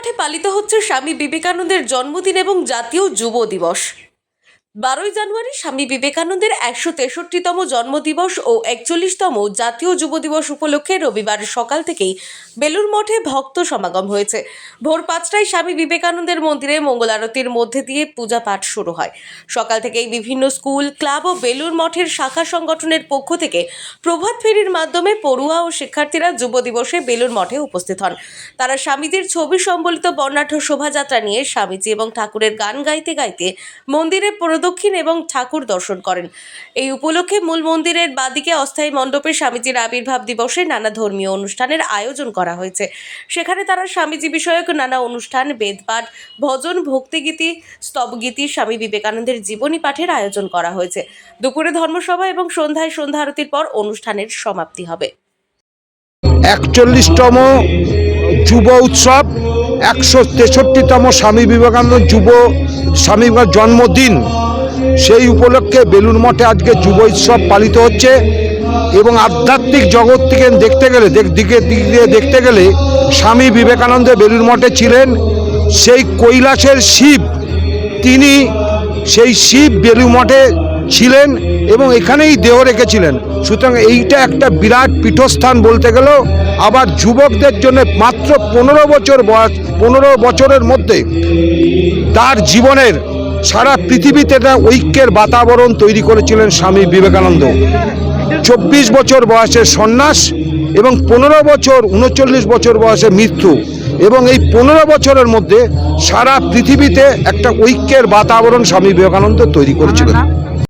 মঠে পালিত হচ্ছে স্বামী বিবেকানন্দের জন্মদিন এবং জাতীয় যুব দিবস। বারোই জানুয়ারি স্বামী বিবেকানন্দের একশো তেষট্টিতম জন্মদিবস ও একচল্লিশতম জাতীয় যুব দিবস উপলক্ষে রবিবার সকাল থেকেই বেলুর মঠে ভক্ত সমাগম হয়েছে। ভোর পাঁচটায় স্বামী বিবেকানন্দের মন্দিরে মঙ্গল আরতির মধ্যে দিয়ে পূজা পাঠ শুরু হয়। সকাল থেকেই বিভিন্ন স্কুল, ক্লাব ও বেলুর মঠের শাখা সংগঠনের পক্ষ থেকে প্রভাত ফেরির মাধ্যমে পড়ুয়া ও শিক্ষার্থীরা যুব দিবসে বেলুর মঠে উপস্থিত হন। তারা স্বামীজির ছবি সম্বলিত বর্ণাঢ্য শোভাযাত্রা নিয়ে স্বামীজি এবং ঠাকুরের গান গাইতে গাইতে মন্দিরে প্রদক্ষিণ এবং ঠাকুর দর্শন করেন। এই উপলক্ষে মূল মন্দিরের বাদিকে অস্থায়ী মণ্ডপে স্বামীজির আবির্ভাব দিবসে নানা ধর্মীয় অনুষ্ঠানের আয়োজন করা হয়েছে। সেখানে তারা স্বামীজি বিষয়ক নানা অনুষ্ঠান, বেদপাঠ, ভজন, ভক্তিগীতি, স্তবগীতি, স্বামী বিবেকানন্দের জীবনী পাঠের আয়োজন করা হয়েছে। দুপুরে ধর্মসভা এবং সন্ধ্যায় সন্ধ্যা আরতির পর অনুষ্ঠানের সমাপ্তি হবে। একচল্লিশতম যুব উৎসব, একশো তেষট্টিতম স্বামী বিবেকানন্দ যুব স্বামী জন্মদিন। সেই উপলক্ষে বেলুন মঠে আজকে যুব উৎসব পালিত হচ্ছে এবং আধ্যাত্মিক জগৎ থেকে দেখতে গেলে দিকে, দিক দিয়ে দেখতে গেলে স্বামী বিবেকানন্দ বেলুন মঠে ছিলেন। সেই কৈলাসের শিব, তিনি সেই শিব বেলু মঠে ছিলেন এবং এখানেই দেহ রেখেছিলেন। সুতরাং এইটা একটা বিরাট পীঠস্থান বলতে গেলেও আবার যুবকদের জন্য মাত্র পনেরো বছর বয়স, পনেরো বছরের মধ্যে তার জীবনের সারা পৃথিবীতে একটা ঐক্যের বাতাবরণ তৈরি করেছিলেন স্বামী বিবেকানন্দ। চব্বিশ বছর বয়সে সন্ন্যাস এবং পনেরো বছর, উনচল্লিশ বছর বয়সে মৃত্যু এবং এই পনেরো বছরের মধ্যে সারা পৃথিবীতে একটা ঐক্যের বাতাবরণ স্বামী বিবেকানন্দ তৈরি করেছিলেন।